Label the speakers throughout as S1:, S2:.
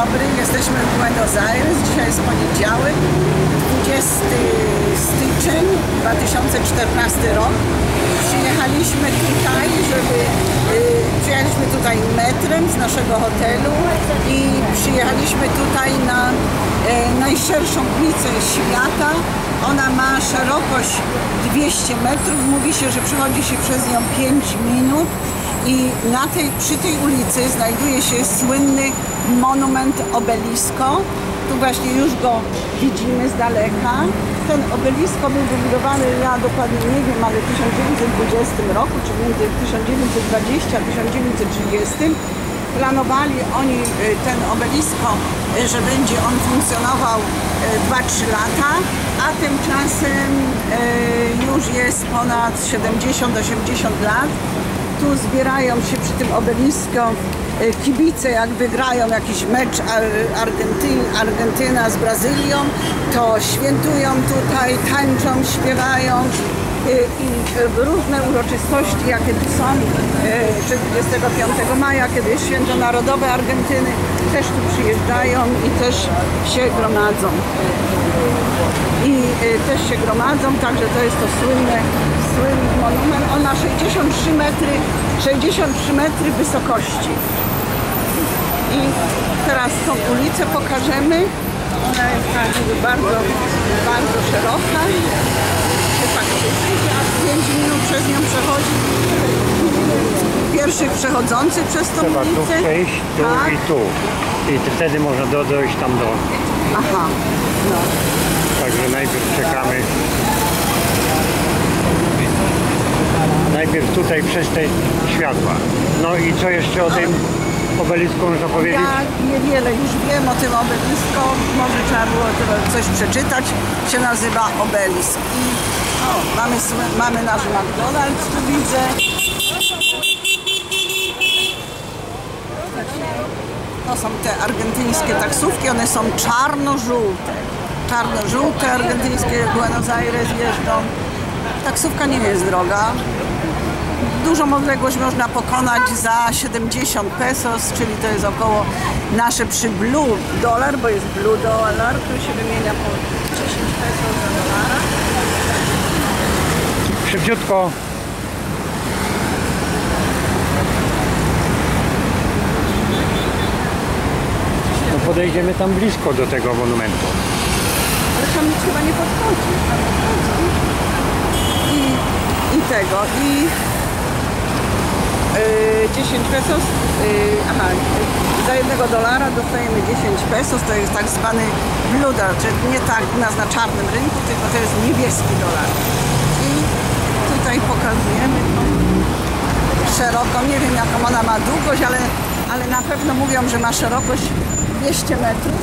S1: dobry, jesteśmy w Buenos Aires. Dzisiaj jest poniedziałek, 20 styczeń 2014 rok. Przyjechaliśmy tutaj, żeby y, przyjechaliśmy tutaj metrem z naszego hotelu i przyjechaliśmy tutaj na y, najszerszą ulicę świata. Ona ma szerokość 200 metrów. Mówi się, że przechodzi się przez nią 5 minut i na tej, przy tej ulicy znajduje się słynny monument obelisko. Tu właśnie już go widzimy z daleka. Ten obelisko był wybudowany, ja dokładnie nie wiem, ale w 1920 roku, czy między 1920 a 1930 planowali oni y, ten obelisko, y, że będzie on funkcjonował y, 2-3 lata, a tymczasem już jest ponad 70-80 lat. Tu zbierają się przy tym obelisku y, kibice, jak wygrają jakiś mecz Ar- Argenty- Argentyna z Brazylią, to świętują tutaj, tańczą, śpiewają y, i różne uroczystości, jakie tu są, y, czy 25 maja, kiedy jest święto narodowe Argentyny, też tu przyjeżdżają i też się gromadzą. I też się gromadzą, także to jest to słynne, słynny monument. On ma 63 metry, 63 metry wysokości. I teraz tą ulicę pokażemy. Ona jest bardzo, bardzo szeroka. Tak krzyczy, aż 5 minut przez nią przechodzi. Pierwszy przechodzący przez tą
S2: Trzeba tu
S1: ulicę.
S2: przejść, tu
S1: tak.
S2: i tu. I wtedy można do, dojść tam do.
S1: Aha, no.
S2: Także najpierw czekamy. Najpierw tutaj przez te światła. No i co jeszcze o tym obelisku można powiedzieć?
S1: Ja niewiele już wiem o tym obelisku, może trzeba było coś przeczytać. Się nazywa obelisk. I o, mamy, mamy nasz McDonald's, tu widzę. To są te argentyńskie taksówki, one są czarno-żółte. Czarno-żółte argentyńskie Buenos Aires jeżdżą. Taksówka nie jest droga, dużą odległość można pokonać za 70 pesos, czyli to jest około nasze przy blue dolar, bo jest blue dolar, tu się wymienia po 10 pesos za dolara.
S2: Szybciutko. No podejdziemy tam blisko do tego monumentu.
S1: Ale tam nic chyba nie podchodzi. I, I tego, i 10 pesos, yy, aha, za jednego dolara dostajemy 10 pesos, to jest tak zwany blue dollar, czyli nie tak u nas na czarnym rynku, tylko to jest niebieski dolar. I tutaj pokazujemy tą szeroką, nie wiem jaką ona ma długość, ale, ale na pewno mówią, że ma szerokość 200 metrów.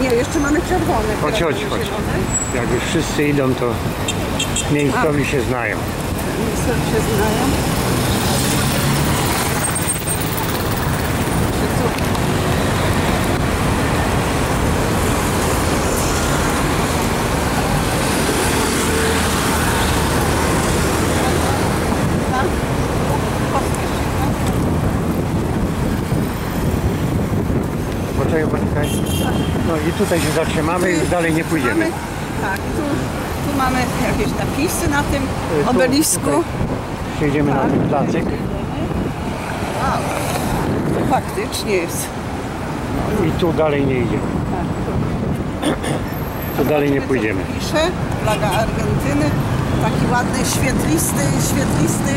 S1: Nie, jeszcze mamy czerwone.
S2: Chodź, chodź, chodź. Jak już wszyscy idą, to miejscowi się znają.
S1: Miejscowi się znają.
S2: No i tutaj się zatrzymamy, już dalej nie pójdziemy.
S1: Mamy, tak, tu, tu mamy jakieś napisy na tym
S2: Y, tu,
S1: obelisku.
S2: Przejdziemy na ten placyk
S1: Wow. To faktycznie jest.
S2: i tu dalej nie idziemy. Tu dalej nie pójdziemy.
S1: Pisze, flaga Argentyny, taki ładny, świetlisty, świetlisty.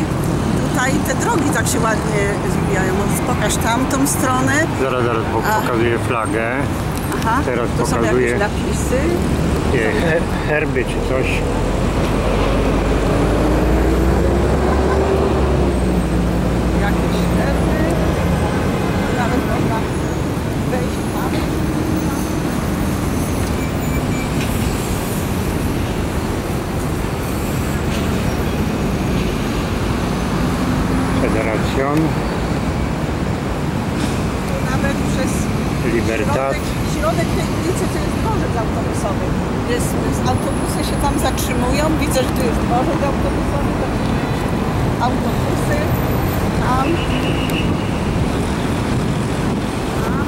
S1: Tutaj te drogi tak się ładnie zwijają. Pokaż tamtą stronę.
S2: Zaraz, zaraz pokazuję flagę.
S1: Aha,
S2: Teraz
S1: tu są
S2: pokazuje-
S1: jakieś napisy.
S2: Nie, he- herby czy coś.
S1: jakieś herby. Nawet można wejść tam.
S2: Federacjon,
S1: Nawet przez
S2: Libertad
S1: z, z autobusy się tam zatrzymują. Widzę, że tu jest dworzec autobusowy, autobusy tam. Tam.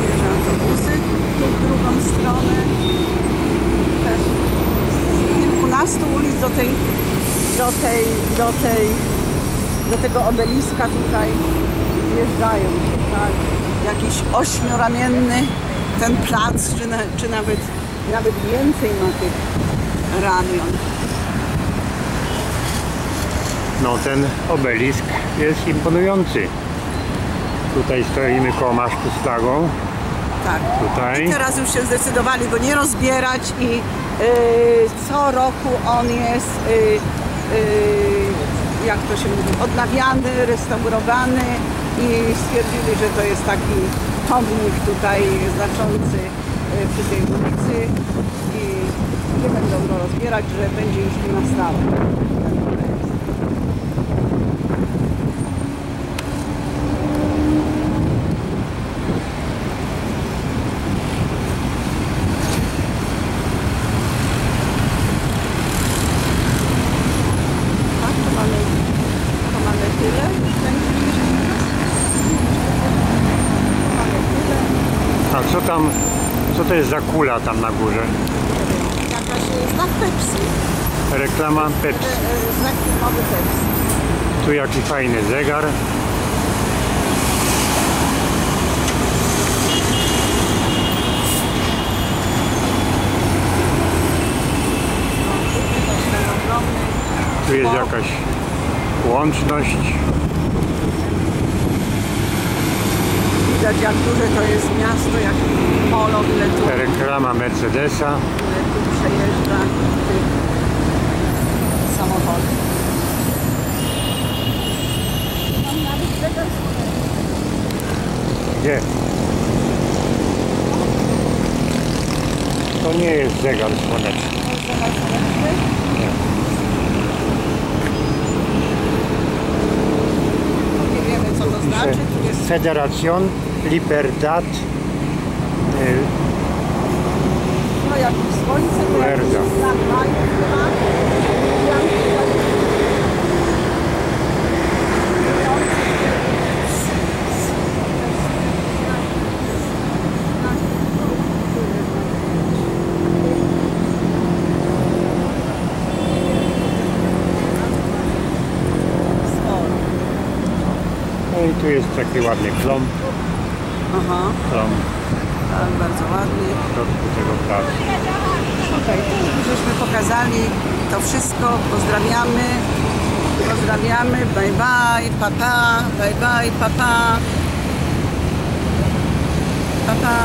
S1: Bierze autobusy. Tu w drugą stronę też z kilkunastu ulic do tej, do tej, do tej, do tego obeliska tutaj wjeżdżają. Tak? Jakiś ośmioramienny ten plac, czy, na, czy nawet, nawet więcej ma tych ramion.
S2: No ten obelisk jest imponujący. Tutaj stoimy koło masztu z flagą.
S1: Tak.
S2: Tutaj.
S1: I teraz już się zdecydowali go nie rozbierać i y, co roku on jest, y, y, jak to się mówi, odnawiany, restaurowany i stwierdzili, że to jest taki pomnik tutaj znaczący y, przy tej ulicy i nie będą go rozbierać, że będzie już tu na stałe. ten obelisk. Tak, to mamy, to mamy tyle. Kręcimy się teraz. Mamy tyle.
S2: A co tam, co to jest za kula tam na górze?
S1: Jakaś znak Pepsi.
S2: Reklama Pepsi.
S1: E, e, Znak firmowy Pepsi.
S2: Tu jaki fajny zegar. Tu jest jakaś łączność.
S1: Widać jak duże to jest miasto, jak polo, ile tu,
S2: Reklama Mercedesa.
S1: ile tu przejeżdża tych samochodów. Tam nawet zegar
S2: Gdzie? To nie jest zegar słoneczny.
S1: Nie to znaczy.
S2: Federación Libertad
S1: no jak słońce, to jakiś
S2: tu jest taki ładny klomp,
S1: Aha,
S2: klomp
S1: tak, bardzo ładny.
S2: w środku tego placu.
S1: Okej, to już żeśmy pokazali to wszystko. Pozdrawiamy. Pozdrawiamy. Bye bye, papa. Bye bye, papa. Papa.